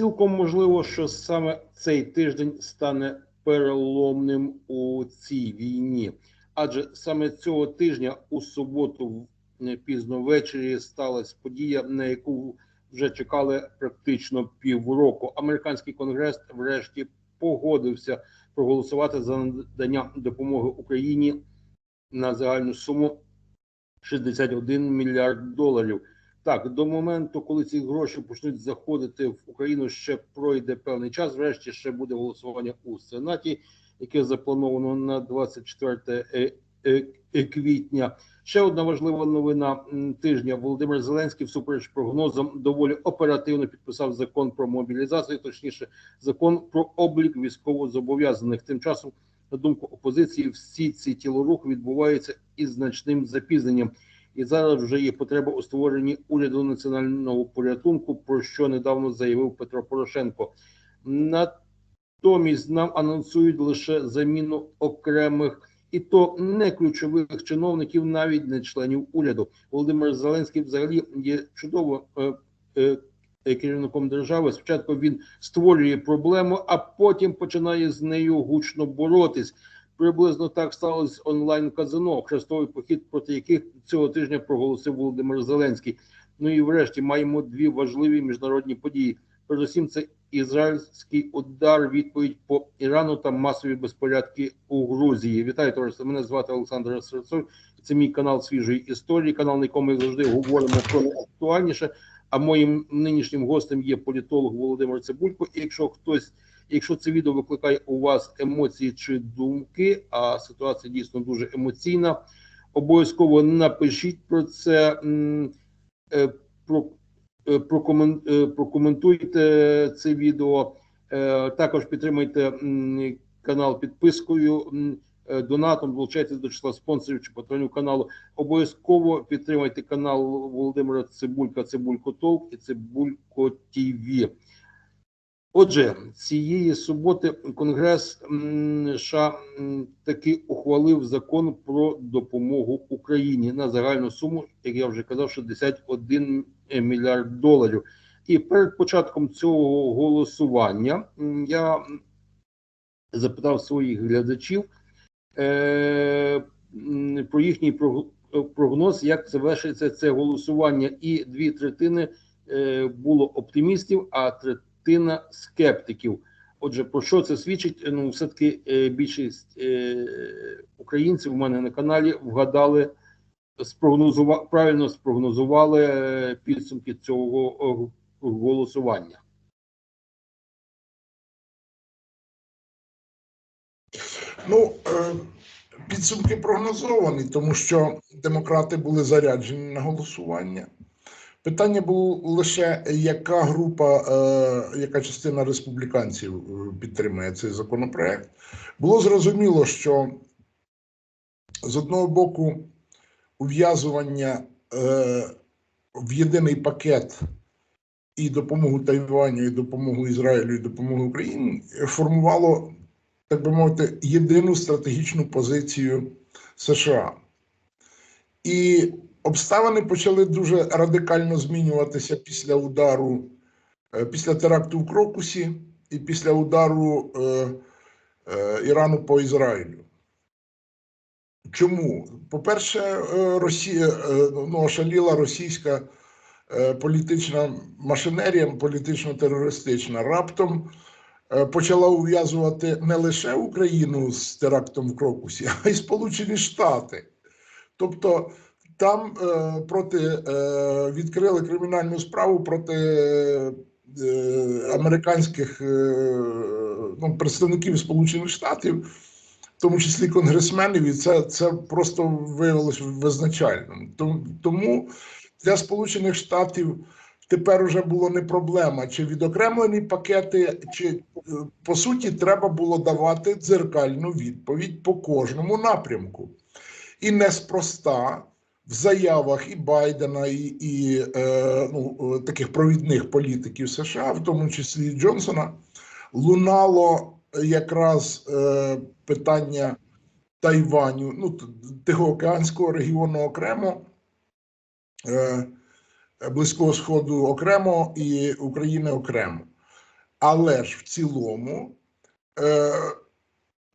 Цілком можливо, що саме цей тиждень стане переломним у цій війні, адже саме цього тижня у суботу е, пізно ввечері сталася подія, на яку вже чекали практично півроку. Американський конгрес врешті погодився проголосувати за надання допомоги Україні на загальну суму 61 мільярд доларів. Так, до моменту, коли ці гроші почнуть заходити в Україну, ще пройде певний час. Врешті ще буде голосування у Сенаті, яке заплановано на 24 е- е- е- квітня. Ще одна важлива новина тижня. Володимир Зеленський, всупереч прогнозам, доволі оперативно підписав закон про мобілізацію, точніше, закон про облік військовозобов'язаних. Тим часом, на думку опозиції, всі ці тілорухи відбуваються із значним запізненням. І зараз вже є потреба у створенні уряду національного порятунку, про що недавно заявив Петро Порошенко. Натомість нам анонсують лише заміну окремих і то не ключових чиновників, навіть не членів уряду. Володимир Зеленський взагалі є чудово е, е, е, керівником держави. Спочатку він створює проблему, а потім починає з нею гучно боротись. Приблизно так сталося онлайн казино, хрестовий похід, проти яких цього тижня проголосив Володимир Зеленський. Ну і врешті маємо дві важливі міжнародні події. Передусім, це ізраїльський удар, відповідь по Ірану та масові безпорядки у Грузії. Вітаю товариство. Мене звати Олександр Серцов. Це мій канал свіжої історії. Канал, на якому ми завжди говоримо про найактуальніше. А моїм нинішнім гостем є політолог Володимир Цибулько. І якщо хтось Якщо це відео викликає у вас емоції чи думки, а ситуація дійсно дуже емоційна, обов'язково напишіть про це, е, е, е, прокоментуйте це відео. Також підтримайте канал підпискою, донатом, долучайтесь до числа спонсорів чи патронів каналу. Обов'язково підтримайте канал Володимира Цибулька, Цибулько Толк і Цибулько ТВ. Отже, цієї суботи Конгрес США таки ухвалив закон про допомогу Україні на загальну суму, як я вже казав, 61 мільярд доларів. І перед початком цього голосування я запитав своїх глядачів е, про їхній прог- прогноз, як завершиться це голосування, і дві третини е, було оптимістів, а третина частина скептиків. Отже, про що це свідчить? Ну, все-таки е, більшість е, українців у мене на каналі вгадали, спрогнозували, правильно спрогнозували е, підсумки цього голосування. Ну, підсумки прогнозовані, тому що демократи були заряджені на голосування. Питання було лише, яка група, е, яка частина республіканців е, підтримує цей законопроект. Було зрозуміло, що з одного боку ув'язування е, в єдиний пакет і допомогу Тайваню, і допомогу Ізраїлю, і допомогу Україні формувало, так би мовити, єдину стратегічну позицію США. І обставини почали дуже радикально змінюватися після удару, е, після теракту в Крокусі і після удару е, е, Ірану по Ізраїлю. Чому? По-перше, е, Росія е, ну, ошаліла російська політична машинерія, політично-терористична. Раптом почала ув'язувати не лише Україну з терактом в Крокусі, а й Сполучені Штати. Тобто там е, проти е, відкрили кримінальну справу проти е, американських е, ну, представників Сполучених Штатів, в тому числі конгресменів, і це, це просто виявилося визначальним. Тому, для Сполучених Штатів тепер вже було не проблема, чи відокремлені пакети, чи е, по суті треба було давати дзеркальну відповідь по кожному напрямку. І неспроста в заявах і Байдена, і, і е, ну, е, таких провідних політиків США, в тому числі Джонсона, лунало якраз е, питання Тайваню, ну, Тихоокеанського регіону окремо, е, Близького Сходу окремо і України окремо. Але ж в цілому е,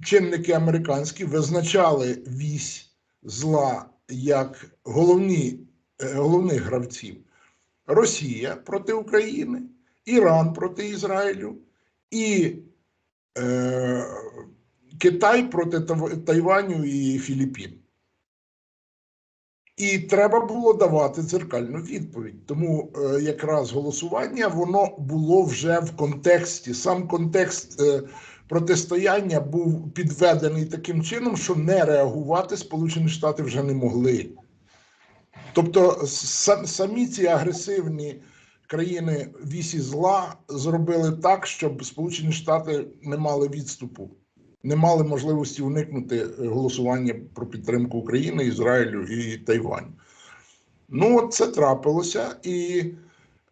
чинники американські визначали вісь зла як головні, е, головних гравців: Росія проти України, Іран проти Ізраїлю і е, Китай проти Тайваню і Філіппін. І треба було давати дзеркальну відповідь. Тому е, якраз голосування воно було вже в контексті. Сам контекст е, протистояння був підведений таким чином, що не реагувати Сполучені Штати вже не могли. Тобто, самі ці агресивні країни вісі зла зробили так, щоб Сполучені Штати не мали відступу, не мали можливості уникнути е, голосування про підтримку України, Ізраїлю і Тайваню. Ну, от це трапилося, і,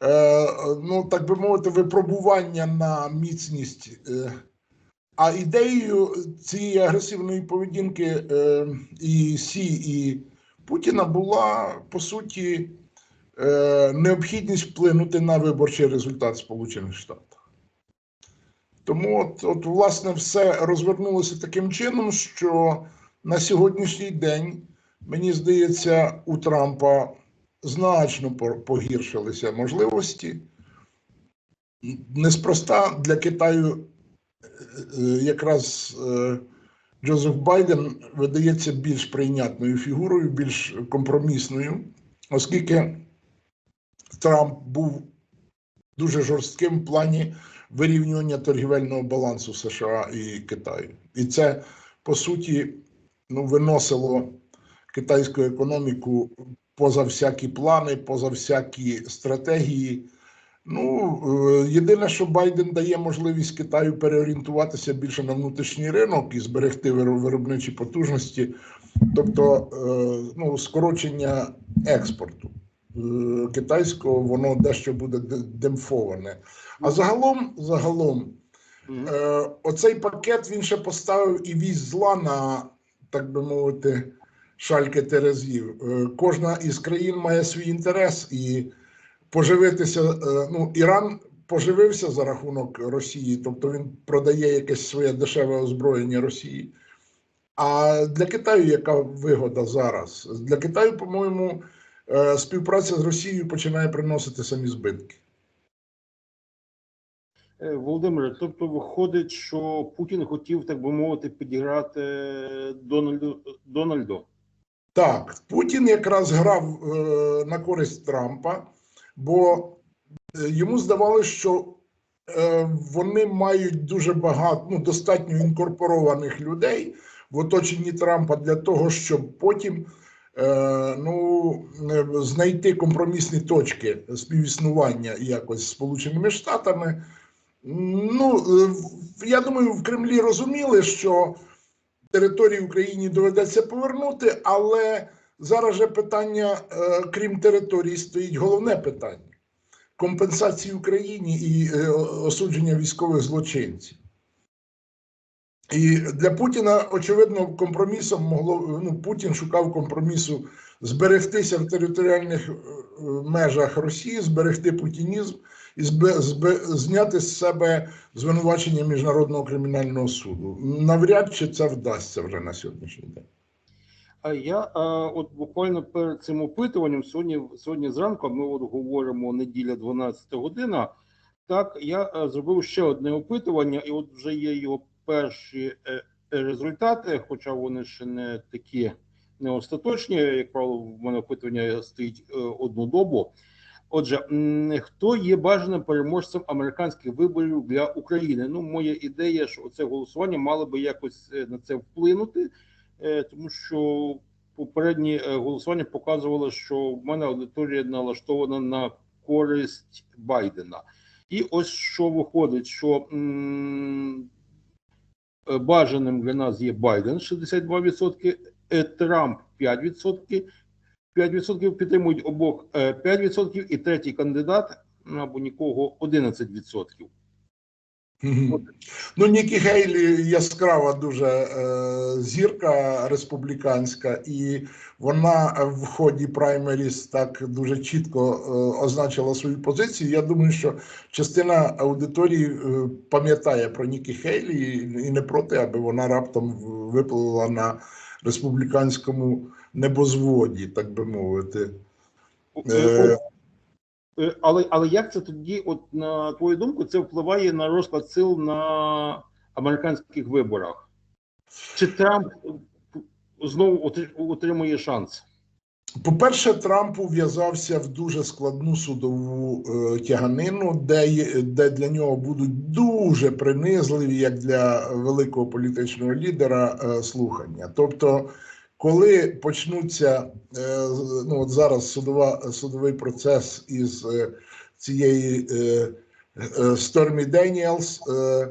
е, ну, так би мовити, випробування на міцність. Е, а ідеєю цієї агресивної поведінки е, і Сі, і Путіна була по суті е, необхідність вплинути на виборчий результат Сполучених Штатів. Тому, от, от, власне, все розвернулося таким чином, що на сьогоднішній день, мені здається, у Трампа значно погіршилися можливості. Неспроста для Китаю якраз е, Джозеф Байден видається більш прийнятною фігурою, більш компромісною, оскільки Трамп був дуже жорстким в плані вирівнювання торгівельного балансу США і Китаю. І це, по суті, ну, виносило китайську економіку поза всякі плани, поза всякі стратегії. Ну, е, єдине, що Байден дає можливість Китаю переорієнтуватися більше на внутрішній ринок і зберегти виробничі потужності, тобто е, ну, скорочення експорту е, китайського, воно дещо буде де- демпфоване. А загалом, загалом, Е, оцей пакет він ще поставив і віз зла на, так би мовити, шальки терезів. Кожна із країн має свій інтерес і поживитися. е, ну, Іран поживився за рахунок Росії, тобто він продає якесь своє дешеве озброєння Росії. А для Китаю яка вигода зараз? Для Китаю, по-моєму, е, співпраця з Росією починає приносити самі збитки. Е, Володимире, тобто виходить, що Путін хотів, так би мовити, підіграти Дональду Дональду. Так, Путін якраз грав е, на користь Трампа, бо е, йому здавалося, що е, вони мають дуже багато, ну, достатньо інкорпорованих людей в оточенні Трампа для того, щоб потім е, ну, знайти компромісні точки співіснування якось з Сполученими Штатами. Ну, я думаю, в Кремлі розуміли, що території Україні доведеться повернути, але зараз же питання, е, крім території, стоїть головне питання компенсації Україні і е, осудження військових злочинців. І для Путіна, очевидно, компромісом могло ну, Путін шукав компромісу зберегтися в територіальних е, межах Росії, зберегти путінізм і збе, збе, зняти з себе звинувачення міжнародного кримінального суду. Навряд чи це вдасться вже на сьогоднішній день. А я а, от буквально перед цим опитуванням сьогодні, сьогодні зранку, ми от говоримо неділя 12 година. Так, я е, зробив ще одне опитування, і от вже є його перші е, результати, хоча вони ще не такі не остаточні. Як правило, в мене опитування стоїть е, одну добу. Отже, хто є бажаним переможцем американських виборів для України? Ну, моя ідея, що це голосування мало би якось е, на це вплинути, тому що попередні е, голосування показувало, що в мене аудиторія налаштована на користь Байдена. І ось що виходить, що е, бажаним для нас є Байден 62%, е, Трамп 5%, 5% підтримують обох е, 5%, і третій кандидат або нікого 11%. Ну, Нікі Гейлі яскрава дуже е, зірка республіканська, і вона в ході праймеріс так дуже чітко е, означила свою позицію. Я думаю, що частина аудиторії е, пам'ятає про Нікі Гейлі і, і не проти, аби вона раптом виплила на республіканському небозводі, так би мовити. Е, Але, але як це тоді, от на твою думку, це впливає на розклад сил на американських виборах? Чи Трамп е, знову отримує шанс? По-перше, Трамп ув'язався в дуже складну судову е, тяганину, де, де для нього будуть дуже принизливі, як для великого політичного лідера, е, слухання. Тобто, коли почнуться е, ну от зараз судова, судовий процес із е, цієї Стормі Деніелс. Е,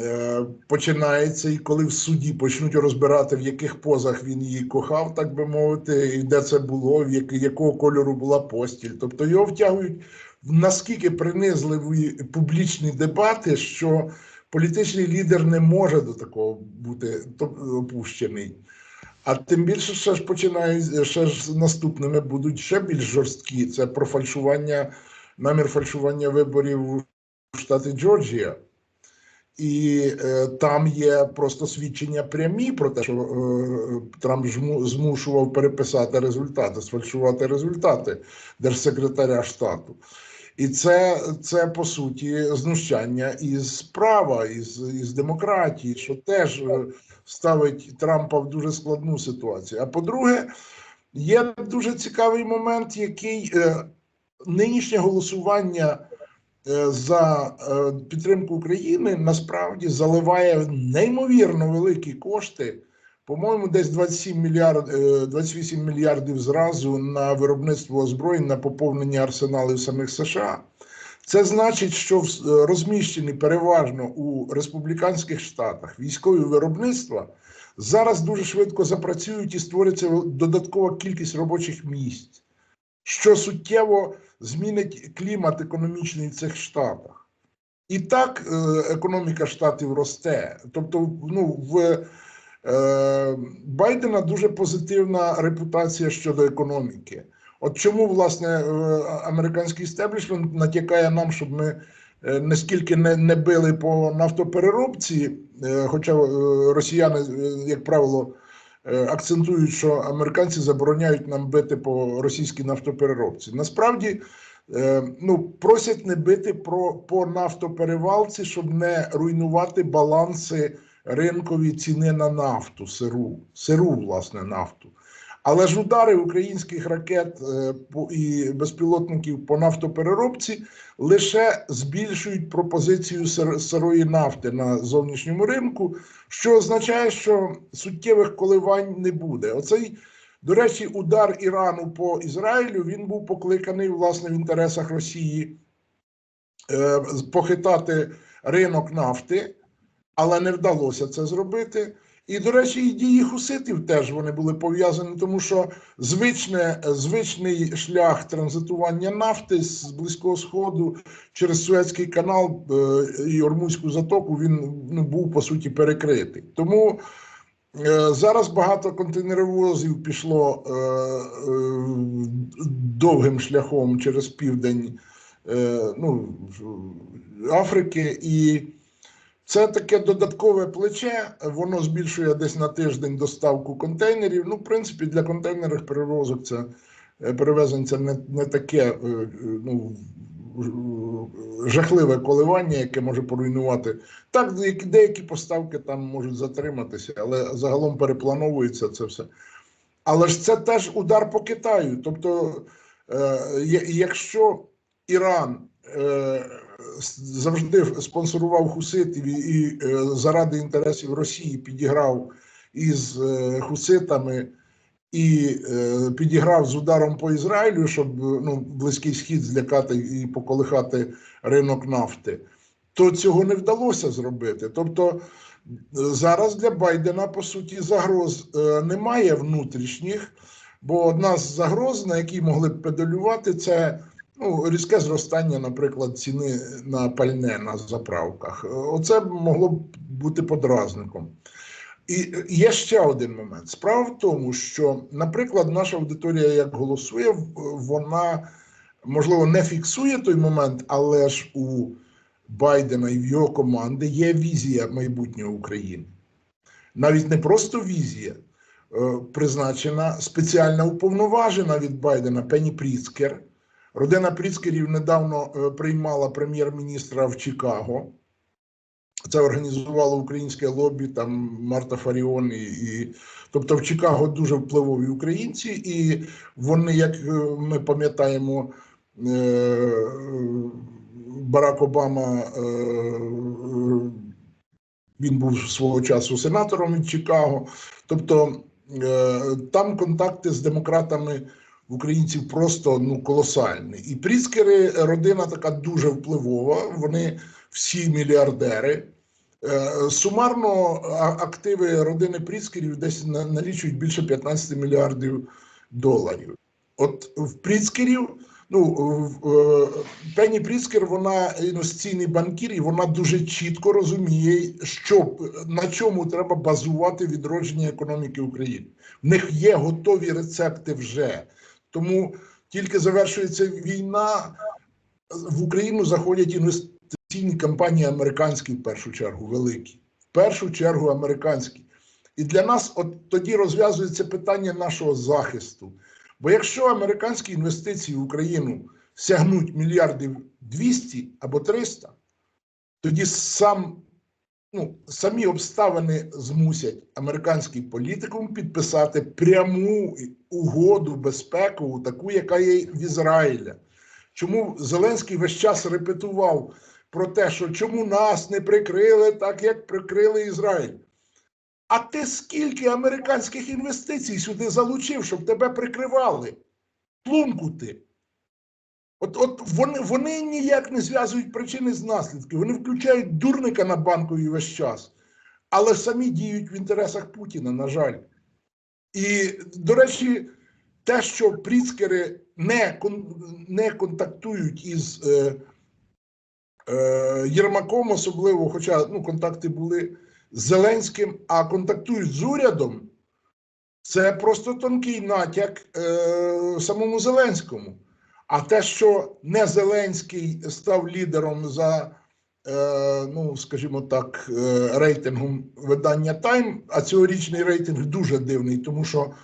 е, починається, і коли в суді почнуть розбирати, в яких позах він її кохав, так би мовити, і де це було, в як, якого кольору була постіль. Тобто його втягують в наскільки принизливі публічні дебати, що політичний лідер не може до такого бути опущений. А тим більше ще ж починають ще ж наступними будуть ще більш жорсткі. Це про фальшування, намір фальшування виборів у штаті Джорджія. І е, там є просто свідчення прямі про те, що е, Трамп жму, змушував переписати результати, сфальшувати результати держсекретаря штату. І це, це по суті знущання із права, із, із демократії, що теж е, ставить Трампа в дуже складну ситуацію. А по-друге, є дуже цікавий момент, який е, нинішнє голосування е, за е, підтримку України насправді заливає неймовірно великі кошти. По-моєму, десь 27 мільярд, е, 28 мільярдів зразу на виробництво озброєнь на поповнення арсеналів самих США. Це значить, що е, розміщені переважно у республіканських штатах військові виробництва зараз дуже швидко запрацюють і створиться додаткова кількість робочих місць, що суттєво змінить клімат економічний в цих штатах. І так е, економіка штатів росте. Тобто, ну, в е, Байдена дуже позитивна репутація щодо економіки. От чому, власне, е, американський істеблішмент натякає нам, щоб ми е, наскільки не, не били по нафтопереробці, е, хоча росіяни, як правило, акцентують, що американці забороняють нам бити по російській нафтопереробці. Насправді, ну, просять не бити про, по нафтоперевалці, щоб не руйнувати баланси ринкові ціни на нафту, сиру, сиру, власне, нафту. Але ж удари українських ракет е, і безпілотників по нафтопереробці лише збільшують пропозицію сир- сирої нафти на зовнішньому ринку, що означає, що суттєвих коливань не буде. Оцей, до речі, удар Ірану по Ізраїлю він був покликаний власне в інтересах Росії е, похитати ринок нафти, але не вдалося це зробити. І, до речі, і дії хуситів теж вони були пов'язані, тому що звичне, звичний шлях транзитування нафти з Близького Сходу через Суецький канал е, і Ормузьку затоку він ну, був по суті перекритий. Тому е, зараз багато контейнеровозів пішло е, довгим шляхом через південь ну, Африки і. Це таке додаткове плече, воно збільшує десь на тиждень доставку контейнерів. Ну, в принципі, для контейнерних перевозок це е, перевезень це не, не таке е, ну, жахливе коливання, яке може поруйнувати. Так, деякі- поставки там можуть затриматися, але загалом переплановується це все. Але ж це теж удар по Китаю. Тобто, е, якщо Іран завжди спонсорував хуситів і, е, заради інтересів Росії підіграв із е, хуситами і е, підіграв з ударом по Ізраїлю, щоб ну, Близький Схід злякати і поколихати ринок нафти, то цього не вдалося зробити. Тобто зараз для Байдена по суті загроз немає внутрішніх, бо одна з загроз, на якій могли б педалювати, це ну, різке зростання, наприклад, ціни на пальне на заправках. Оце могло б бути подразником. І є ще один момент. Справа в тому, що, наприклад, наша аудиторія як голосує, вона можливо не фіксує той момент, але ж у Байдена і в його команди є візія майбутнього України. Навіть не просто візія, е, призначена спеціальна уповноважена від Байдена Пенні Пріцкер. Родина Пріцкерів недавно е, приймала прем'єр-міністра в Чикаго. Це організувало українське лобі, там Марта Фаріон і, і тобто в Чикаго дуже впливові українці, і вони, як е, ми пам'ятаємо, е, Барак Обама він був свого часу сенатором від Чикаго. Тобто там контакти з демократами українців просто ну колосальні. І Пріцкери родина така дуже впливова. Вони всі мільярдери. Е, Сумарно активи родини Пріцкерів десь на- налічують більше 15 мільярдів доларів. От в Пріцкерів, ну е, Пенні Пріцкер, вона інвестиційний банкір, і вона дуже чітко розуміє, що на чому треба базувати відродження економіки України. В них є готові рецепти вже. Тому тільки завершується війна, в Україну заходять інвестиційні компанії американські в першу чергу, великі. В першу чергу американські. І для нас от тоді розв'язується питання нашого захисту. Бо якщо американські інвестиції в Україну сягнуть мільярдів 200 або 300, тоді сам, ну, самі обставини змусять американський політикум підписати пряму угоду безпекову, таку, яка є в Ізраїля. Чому Зеленський весь час репетував про те, що чому нас не прикрили так, як прикрили Ізраїль? А ти скільки американських інвестицій сюди залучив, щоб тебе прикривали? Тлумку ти. От, от вони, вони ніяк не зв'язують причини з наслідки. Вони включають дурника на банковій весь час, але самі діють в інтересах Путіна, на жаль. І, до речі, те, що Пріцкери не, не контактують із е, е, Єрмаком, особливо, хоча ну, контакти були з Зеленським, а контактують з урядом, це просто тонкий натяк е, самому Зеленському. А те, що не Зеленський став лідером за, е, ну скажімо так, е, рейтингом видання Тайм, а цьогорічний рейтинг дуже дивний, тому що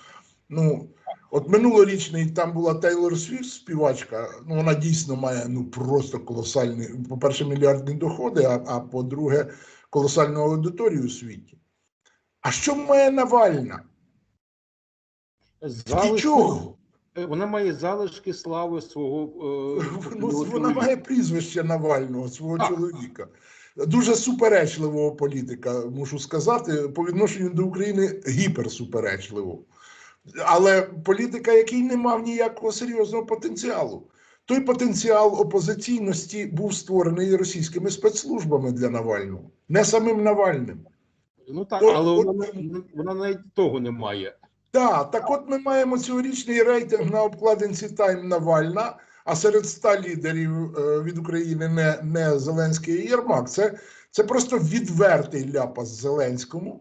ну, от минулорічний там була Тейлор Свіфт, співачка. Ну вона дійсно має ну просто колосальні, по-перше, мільярдні доходи, а, а по-друге, колосальну аудиторію у світі. А що має Навальна? Нічого. Е, вона має залишки слави свого. Ну, вона чоловіка. має прізвище Навального, свого Так. чоловіка. Дуже суперечливого політика, мушу сказати, по відношенню до України гіперсуперечливого. Але політика, який не мав ніякого серйозного потенціалу. Той потенціал опозиційності був створений російськими спецслужбами для Навального, не самим Навальним. Ну так, От- але вона, вона навіть того не має. Так, так от ми маємо цьогорічний рейтинг на обкладинці Тайм Навальна, а серед ста лідерів е, від України не, не Зеленський і Єрмак. Це, це просто відвертий ляпас Зеленському,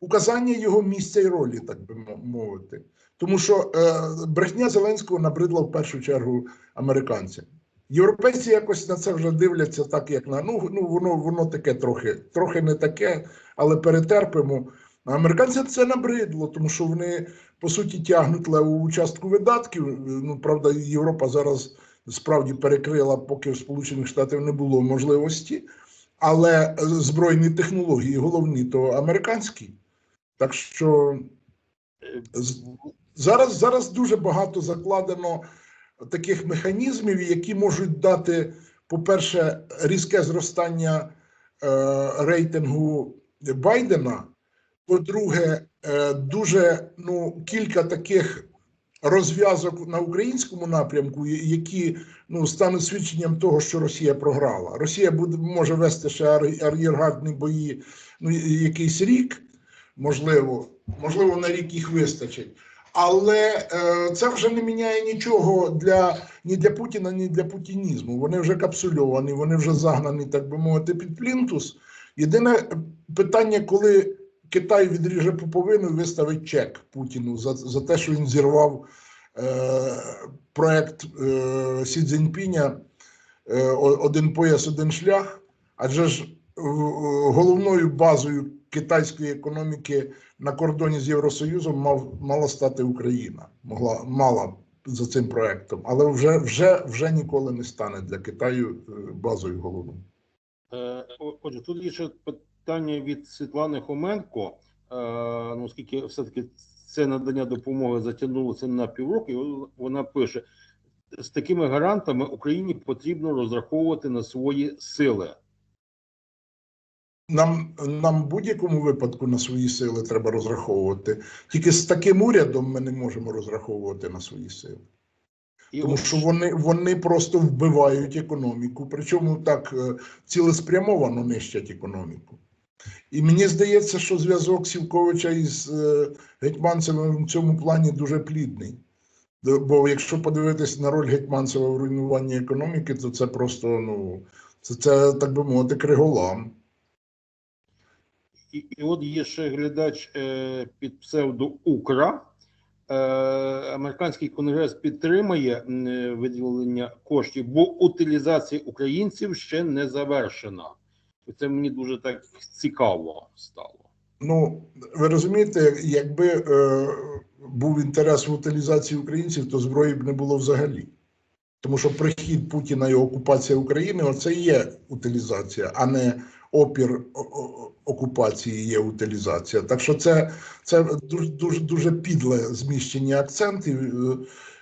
указання його місця і ролі, так би мовити. Тому що е, брехня Зеленського набридла в першу чергу американцям. Європейці якось на це вже дивляться так, як на ну, ну воно, воно таке трохи, трохи не таке, але перетерпимо. А Американцям це набридло, тому що вони по суті тягнуть левову частку видатків. Ну правда, Європа зараз справді перекрила, поки в Сполучених Штатів не було можливості, але збройні технології головні то американські. Так що зараз, зараз дуже багато закладено таких механізмів, які можуть дати, по-перше, різке зростання е, рейтингу Байдена. По-друге, е, дуже ну, кілька таких розв'язок на українському напрямку, які ну, стануть свідченням того, що Росія програла. Росія буде може вести ще ар- ар'єргардні бої ну, якийсь рік, можливо, можливо, на рік їх вистачить. Але е, це вже не міняє нічого для ні для Путіна, ні для путінізму. Вони вже капсульовані, вони вже загнані, так би мовити, під плінтус. Єдине питання, коли Китай відріже пуповину і виставить чек Путіну за, за те, що він зірвав е, проект е, Сі Цзіньпіня е, один пояс, один шлях. Адже ж е, головною базою китайської економіки на кордоні з Євросоюзом мав мала стати Україна. Могла мала за цим проектом, але вже вже вже ніколи не стане для Китаю е, базою головною. Е, Отже, тут є ще питання від Світлани Хоменко. Е, Ну, оскільки все-таки це надання допомоги затягнулося на півроку, і вона пише: з такими гарантами Україні потрібно розраховувати на свої сили. Нам нам в будь-якому випадку на свої сили треба розраховувати. Тільки з таким урядом ми не можемо розраховувати на свої сили. І Тому що вони, вони просто вбивають економіку, причому так е, цілеспрямовано нищать економіку. І мені здається, що зв'язок Сівковича із е, Гетьманцевим в цьому плані дуже плідний. Бо якщо подивитись на роль Гетьманцева в руйнуванні економіки, то це просто, ну, це, це так би мовити, криголам. І, і от є ще глядач е, під псевдо Укра. Е, американський конгрес підтримує виділення коштів, бо утилізація українців ще не завершена. Це мені дуже так цікаво стало. Ну, ви розумієте, якби е, був інтерес в утилізації українців, то зброї б не було взагалі. Тому що прихід Путіна і окупація України оце є утилізація, а не опір окупації є утилізація. Так що це, це дуже, дуже, дуже підле зміщення акцентів. е,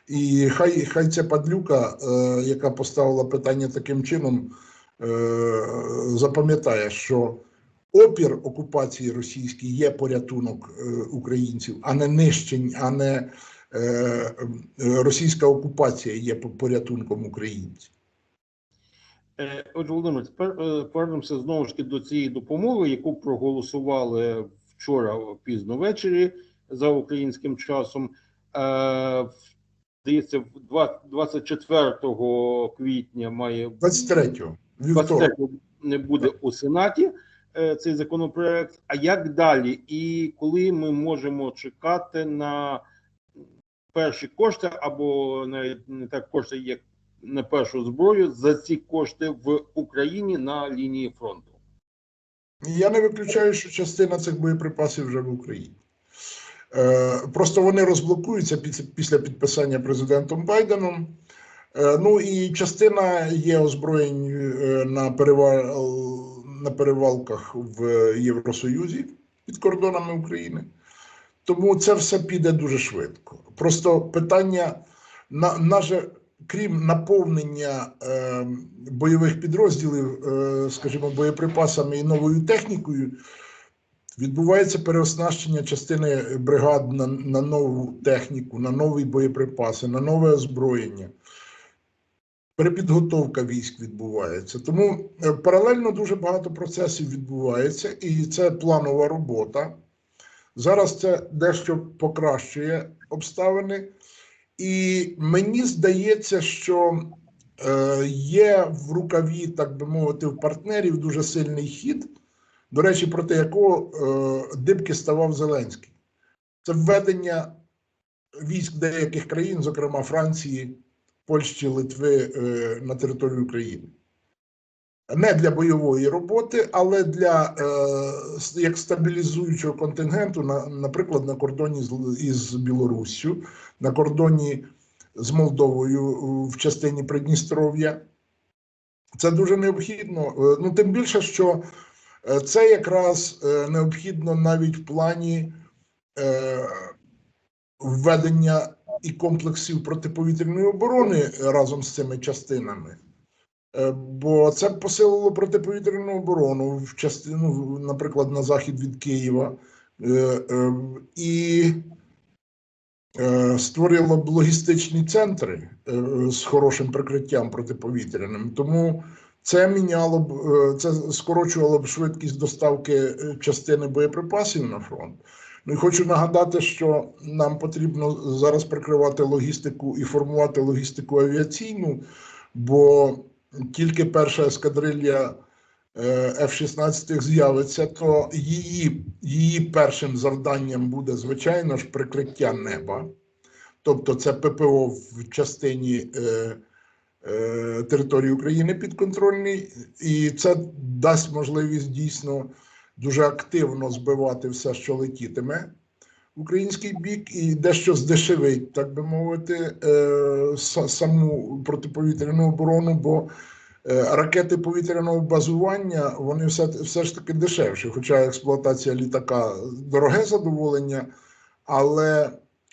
І хай, хай ця падлюка, е, яка поставила питання таким чином, запам'ятає, що опір окупації російській є порятунок е, українців, а не нищень, а не е, е, російська окупація є по- порятунком українців. Е, Отже, Володимир, тепер е, повернемося знову ж таки до цієї допомоги, яку проголосували вчора пізно ввечері за українським часом. Е, Здається, в два- 24 квітня має 23-го, 23 не буде у Сенаті е, цей законопроект. А як далі? І коли ми можемо чекати на перші кошти, або навіть не так кошти, як на першу зброю за ці кошти в Україні на лінії фронту? Я не виключаю, що частина цих боєприпасів вже в Україні. Е, Просто вони розблокуються після підписання президентом Байденом. Е, Ну і частина є озброєнь е, на, перевал, на перевалках в Євросоюзі під кордонами України. Тому це все піде дуже швидко. Просто питання на, наже, крім наповнення е, бойових підрозділів, е, скажімо, боєприпасами і новою технікою, відбувається переоснащення частини бригад на, на нову техніку, на нові боєприпаси, на нове озброєння. Перепідготовка військ відбувається. Тому е, паралельно дуже багато процесів відбувається, і це планова робота. Зараз це дещо покращує обставини, і мені здається, що е, є в рукаві, так би мовити, в партнерів дуже сильний хід, до речі, проти якого е, дибки ставав Зеленський. Це введення військ деяких країн, зокрема Франції, Польщі, Литви, е, на територію України. Не для бойової роботи, але для е, як стабілізуючого контингенту, на, наприклад, на кордоні із Білоруссю, на кордоні з Молдовою в частині Придністров'я. Це дуже необхідно. Е, Ну, тим більше, що це якраз необхідно навіть в плані е, введення і комплексів протиповітряної оборони разом з цими частинами. Е, Бо це посилило протиповітряну оборону в частину, наприклад, на захід від Києва, е, е, і створило б логістичні центри з хорошим прикриттям протиповітряним. Тому це міняло б, це скорочувало б швидкість доставки частини боєприпасів на фронт. Ну і хочу нагадати, що нам потрібно зараз прикривати логістику і формувати логістику авіаційну, бо тільки перша ескадрилья е, F-16 з'явиться, то її, її першим завданням буде, звичайно ж, прикриття неба. Тобто це ППО в частині е, е, території України підконтрольній, і це дасть можливість дійсно дуже активно збивати все, що летітиме в український бік, і дещо здешевить, так би мовити, е, саму протиповітряну оборону, бо е, ракети повітряного базування вони все, все ж таки дешевші, хоча експлуатація літака дороге задоволення, але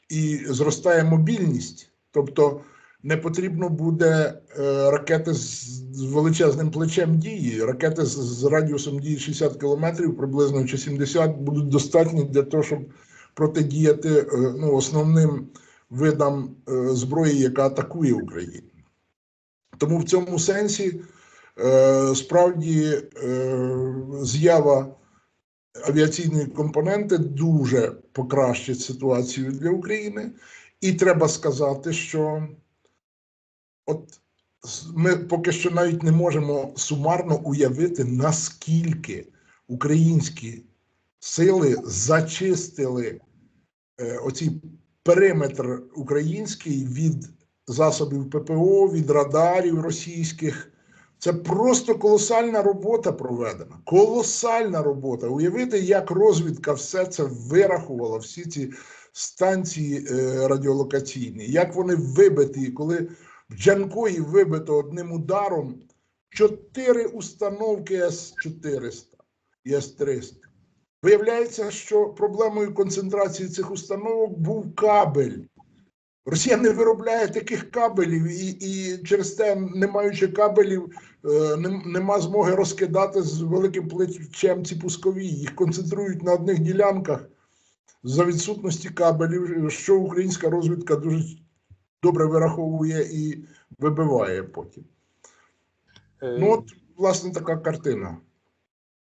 і зростає мобільність. Тобто не потрібно буде е, ракети з, величезним плечем дії. Ракети з, радіусом дії 60 кілометрів, приблизно чи 70, будуть достатні для того, щоб протидіяти е, ну, основним видам е, зброї, яка атакує Україну. Тому в цьому сенсі справді з'ява авіаційної компоненти дуже покращить ситуацію для України. І треба сказати, що от ми поки що навіть не можемо сумарно уявити, наскільки українські сили зачистили е, оцей периметр український від засобів ППО, від радарів російських. Це просто колосальна робота проведена. Колосальна робота. Уявити, як розвідка все це вирахувала, всі ці станції е, радіолокаційні, як вони вибиті, коли Джанкої вибито одним ударом чотири установки С-400 і С-300. Виявляється, що проблемою концентрації цих установок був кабель. Росія не виробляє таких кабелів, і, і через те, не маючи кабелів, е, нема змоги розкидати з великим плечем ці пускові. Їх концентрують на одних ділянках за відсутності кабелів, що українська розвідка дуже добре вираховує і вибиває потім. Е, Ну, от, власне, така картина.